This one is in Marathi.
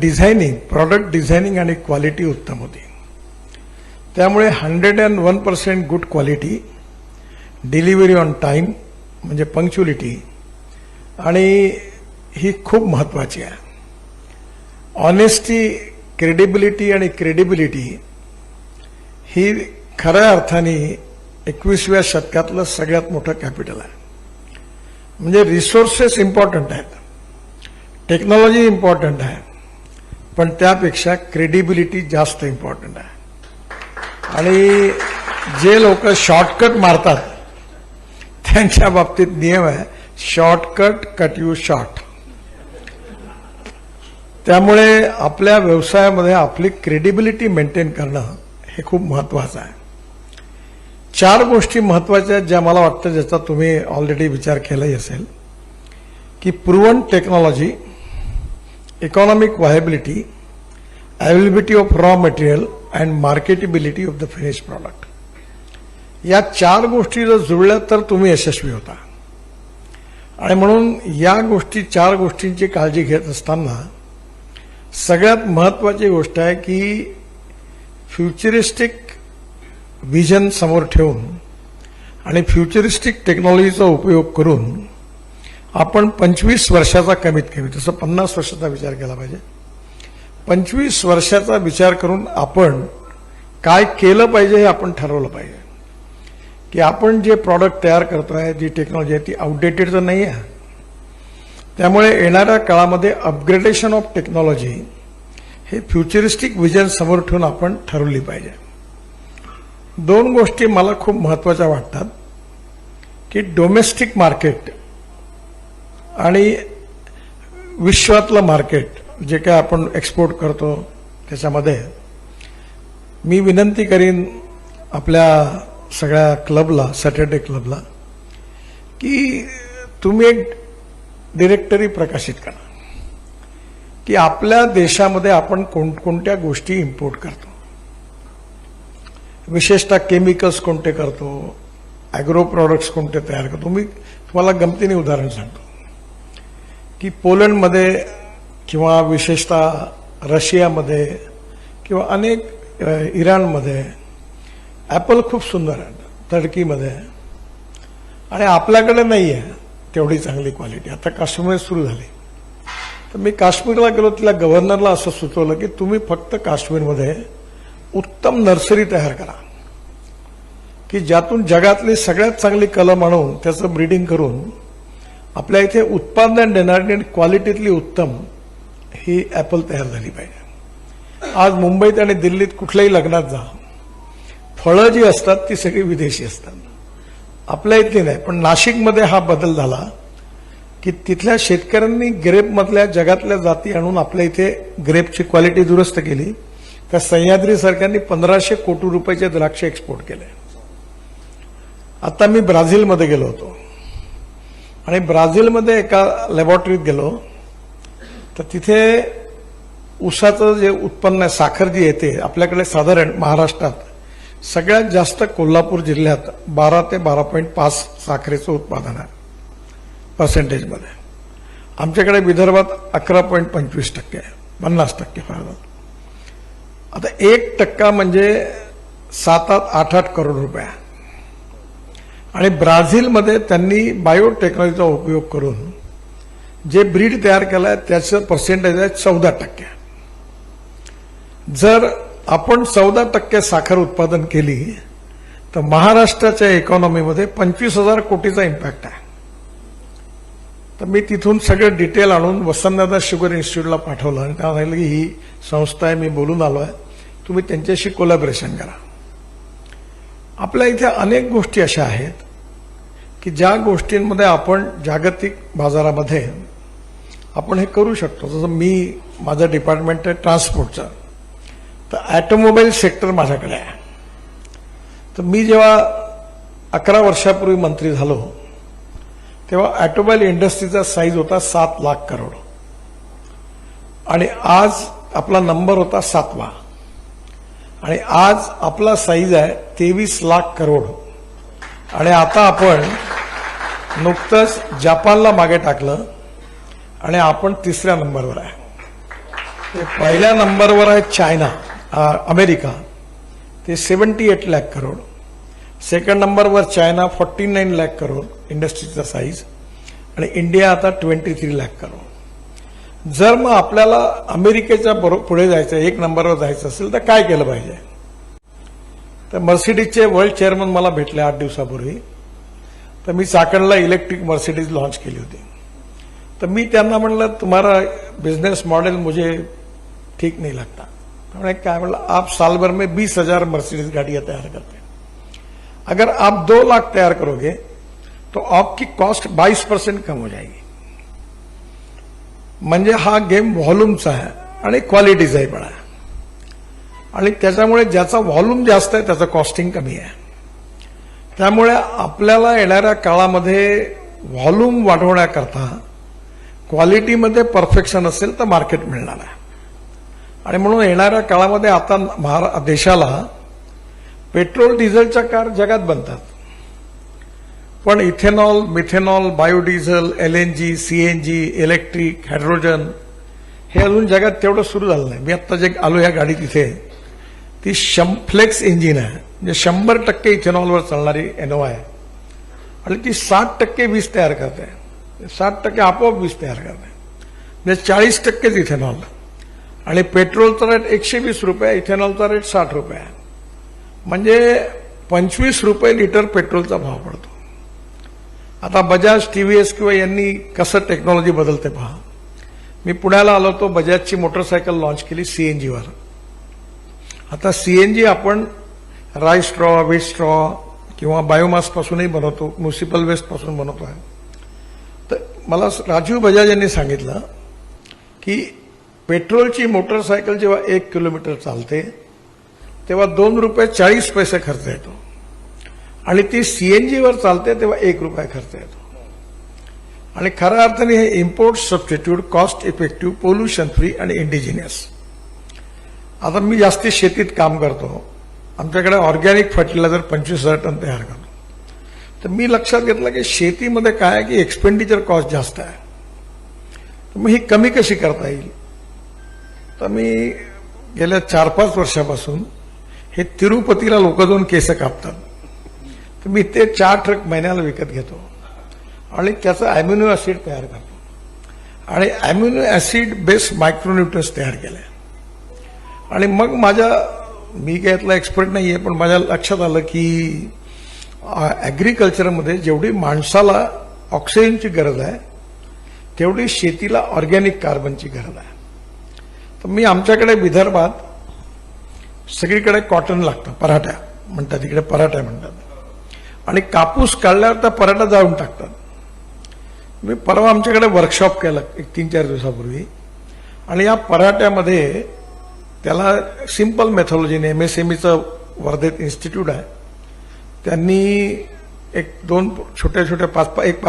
डिझायनिंग प्रॉडक्ट डिझायनिंग आणि क्वालिटी उत्तम होती. त्यामुळे hundred and one percent good quality delivery on time म्हणजे पंक्च्युलिटी आणि ही खूप महत्वाची आहे. ऑनेस्टी क्रेडिबिलिटी आणि क्रेडिबिलिटी ही खऱ्या अर्थाने एकवीसव्या शतकातलं सगळ्यात मोठं कॅपिटल आहे. म्हणजे रिसोर्सेस इम्पॉर्टंट आहेत. टेक्नॉलॉजी इम्पॉर्टंट आहे. पण त्यापेक्षा क्रेडिबिलिटी जास्त इम्पॉर्टंट आहे. आणि जे लोक शॉर्टकट मारतात त्यांच्या बाबतीत नियम आहे शॉर्टकट कट यू शॉर्ट त्यामुळे आपल्या व्यवसायामध्ये आपली क्रेडिबिलिटी मेंटेन करणं हे खूप महत्वाचं आहे. चार गोष्टी महत्त्वाच्या आहेत ज्या मला वाटतं ज्याचा तुम्ही ऑलरेडी विचार केलाही असेल की proven technology economic viability availability of raw material and marketability of the finish product या चार गोष्टी जर जुळल्या तर तुम्ही यशस्वी होता. आणि म्हणून या गोष्टी चार गोष्टींची काळजी घेत असताना सगळ्यात महत्वाची गोष्ट आहे की फ्युचरिस्टिक विजन समोर ठेवून आणि फ्युचरिस्टिक टेक्नॉलॉजीचा उपयोग करून आपण पंचवीस वर्षाचा कमीत कमी तसं पन्नास वर्षाचा विचार केला पाहिजे. पंचवीस वर्षाचा विचार करून आपण काय केलं पाहिजे हे आपण ठरवलं पाहिजे. की आपण जे प्रॉडक्ट तयार करतोय जी टेक्नॉलॉजी आहे ती आउटडेटेड तर नाही आहे त्यामुळे येणाऱ्या काळामध्ये अपग्रेडेशन ऑफ टेक्नॉलॉजी हे फ्युचरिस्टिक विजन समोर ठेवून आपण ठरवली पाहिजे. दोन गोष्टी मला खूप महत्त्वाच्या वाटतात की डोमेस्टिक मार्केट आणि विश्वातलं मार्केट जे काय आपण एक्सपोर्ट करतो त्याच्यामध्ये मी विनंती करीन आपल्या सगळ्या क्लबला सॅटर्डे क्लबला की तुम्ही एक डिरेक्टरी प्रकाशित करा. की आपल्या देशामध्ये आपण कोणकोणत्या गोष्टी इम्पोर्ट करतो. विशेषतः केमिकल्स कोणते करतो ॲग्रो प्रॉडक्ट्स कोणते तयार करतो. मी तुम्हाला गमतीने उदाहरण सांगतो. की पोलंडमध्ये किंवा विशेषतः रशियामध्ये किंवा अनेक इराणमध्ये ॲपल खूप सुंदर आहे तडकीमध्ये. आणि आपल्याकडे नाही आहे तेवढी चांगली क्वालिटी. आता काश्मीर सुरू झाली. तर मी काश्मीरला गेलो तिला गव्हर्नरला असं सुचवलं की तुम्ही फक्त काश्मीरमध्ये उत्तम नर्सरी तयार करा. की ज्यातून जगातली सगळ्यात चांगली कलम आणून त्याचं ब्रीडिंग करून आपल्या इथे उत्पादन देणारी आणि क्वालिटीतली उत्तम ही ॲपल तयार झाली पाहिजे. आज मुंबईत आणि दिल्लीत कुठल्याही लग्नात जा फळं जी असतात ती सगळी विदेशी असतात. आपल्या इथली नाही पण नाशिकमध्ये हा बदल झाला की तिथल्या शेतकऱ्यांनी ग्रेपमधल्या जगातल्या जाती आणून आपल्या इथे ग्रेपची क्वालिटी दुरुस्त केली. त्या सह्याद्री सरकारने पंधराशे कोटी रुपयाचे द्राक्ष एक्सपोर्ट केले. आता मी ब्राझीलमध्ये गेलो होतो. आणि ब्राझीलमध्ये एका लॅबॉरेटरीत गेलो तर तिथे ऊसाचं जे उत्पन्न आहे साखर जी येते आपल्याकडे साधारण महाराष्ट्रात सगळ्यात जास्त कोल्हापूर जिल्ह्यात बारा ते बारा पॉईंट पाच साखरेचं उत्पादन आहे पर्सेंटेजमध्ये आमच्याकडे विदर्भात अकरा पॉईंट पंचवीस टक्के आहे पन्नास टक्के फायदा. आता एक टक्का म्हणजे सात आठ आठ आठ करोड रुपये आणि ब्राझीलमध्ये त्यांनी बायोटेक्नॉलॉजीचा उपयोग करून जे ब्रीड तयार केलं आहे त्याचं पर्सेंटेज आहे चौदा टक्के. जर आपण चौदा टक्के साखर उत्पादन केली तर महाराष्ट्राच्या इकॉनॉमीमध्ये पंचवीस हजार कोटीचा इम्पॅक्ट आहे. तर मी तिथून सगळं डिटेल आणून वसंतदादा शुगर इन्स्टिट्यूटला पाठवलं आणि त्यांना सांगितलं की ही संस्था आहे मी बोलून आलो आहे तुम्ही त्यांच्याशी कोलॅबरेशन करा. आपल्या इथे अनेक गोष्टी अशा आहेत की ज्या गोष्टींमध्ये आपण जागतिक बाजारामध्ये आपण हे करू शकतो. जसं मी माझं डिपार्टमेंट आहे ट्रान्सपोर्टचं तर ॲटोमोबाईल सेक्टर माझ्याकडे आहे. तर मी जेव्हा अकरा वर्षापूर्वी मंत्री झालो तेव्हा ॲटोमोबाईल इंडस्ट्रीचा साईज होता सात लाख करोड. आणि आज आपला नंबर होता सातवा. आणि आज आपला साईज आहे तेवीस लाख करोड. आणि आता आपण नुकतंच जपानला मागे टाकलं आणि आपण तिसऱ्या नंबरवर आहे. ते पहिल्या नंबरवर आहे चायना अमेरिका. ते seventy eight lakh crore. Second नंबरवर China forty nine lakh crore इंडस्ट्रीचा size आणि इंडिया आता ट्वेंटी थ्री लॅक करोड. जर मग आपल्याला अमेरिकेच्या बरोबर पुढे जायचं एक नंबरवर जायचं असेल तर काय केलं पाहिजे? तर मर्सिडीजचे वर्ल्ड चेअरमन मला भेटले आठ दिवसापूर्वी. तर मी चाकणला इलेक्ट्रिक मर्सिडीज लॉन्च केली होती. तर मी त्यांना म्हणलं तुम्हारा बिझनेस मॉडेल मुझे ठीक नाही लगता. तो काय क्या बोला आप साल भर में बीस हजार मर्सिडीज गाड़ियां तैयार करते हैं. अगर आप दो लाख तैयार करोगे तो आपकी कॉस्ट बाईस परसेंट कम हो जाएगी. म्हणजे हा गेम व्हॉल्यूमचा आहे आणि क्वालिटीचाही पण आहे. आणि त्याच्यामुळे ज्याचा व्हॉल्यूम जास्त आहे त्याचं कॉस्टिंग कमी आहे. त्यामुळे आपल्याला येणाऱ्या काळामध्ये व्हॉल्यूम वाढवण्याकरता क्वालिटीमध्ये परफेक्शन असेल तर मार्केट मिळणार आहे. आणि म्हणून येणाऱ्या काळामध्ये आता महारा देशाला पेट्रोल डिझेलच्या कार जगात बनतात. पण ethanol methanol biodiesel L N G C N G electric hydrogen हे अजून जगात तेवढं सुरू झालं नाही. मी आत्ता जे आलो या गाडीत इथे ती शं फ्लेक्स इंजिन आहे. म्हणजे शंभर टक्के इथेनॉलवर चालणारी एनोवा आहे. आणि ती साठ टक्के वीज तयार करते. साठ टक्के आपोआप वीज तयार करते. म्हणजे चाळीस टक्केच इथेनॉल. आणि पेट्रोलचा रेट एकशे वीस रुपये इथेनॉलचा रेट साठ रुपये आहे. म्हणजे पंचवीस रुपये लिटर पेट्रोलचा भाव पडतो. आता बजाज टीव्हीएस किंवा यांनी कसं टेक्नॉलॉजी बदलते पहा. मी पुण्याला आलो होतो बजाजची मोटरसायकल लॉन्च केली सीएनजीवर आता सीएनजी आपण राय स्ट्रॉ वेस्ट स्ट्रॉ किंवा बायोमासपासूनही बनवतो म्युन्सिपल वेस्टपासून बनवतो आहे. तर मला राजीव बजाज यांनी सांगितलं की पेट्रोलची मोटरसायकल जेव्हा एक किलोमीटर चालते तेव्हा दोन रुपये चाळीस पैसे खर्च येतो. आणि ती सीएनजीवर चालते तेव्हा एक रुपया खर्च येतो. आणि खऱ्या अर्थाने हे import substitute cost effective pollution free आणि इंडिजिनियस आता मी जास्ती शेतीत काम करतो. आमच्याकडे ऑर्गॅनिक फर्टिलायझर पंचवीस हजार टन तयार करतो. तर मी लक्षात घेतलं की शेतीमध्ये काय आहे की एक्सपेंडिचर कॉस्ट जास्त आहे. तर मग ही कमी कशी करता येईल? तर मी गेल्या चार पाच वर्षापासून हे तिरुपतीला लोक जाऊन केस कापतात. तर मी ते चार ट्रक महिन्याला विकत घेतो. आणि त्याचं अॅम्युनो ऍसिड तयार करतो. आणि अॅम्युनो ऍसिड बेस्ड मायक्रोन्युट्रन्स तयार केले आणि मग माझ्या मी काय यातला एक्सपर्ट नाही आहे पण माझ्या लक्षात आलं की ॲग्रिकल्चरमध्ये जेवढी माणसाला ऑक्सिजनची गरज आहे तेवढी शेतीला ऑर्गॅनिक कार्बनची गरज आहे. तर मी आमच्याकडे विदर्भात सगळीकडे कॉटन लागतं पराठ्या म्हणतात तिकडे पराठ्या म्हणतात. आणि कापूस काढल्यावर त्या पराठा जाळून टाकतात. मी परवा आमच्याकडे वर्कशॉप केलं एक तीन चार दिवसापूर्वी. आणि या पराठ्यामध्ये त्याला सिंपल मेथॉलॉजीने एम एस एम ईचं वर्धेत इन्स्टिट्यूट आहे. त्यांनी एक दोन छोट्या छोट्या पाच एक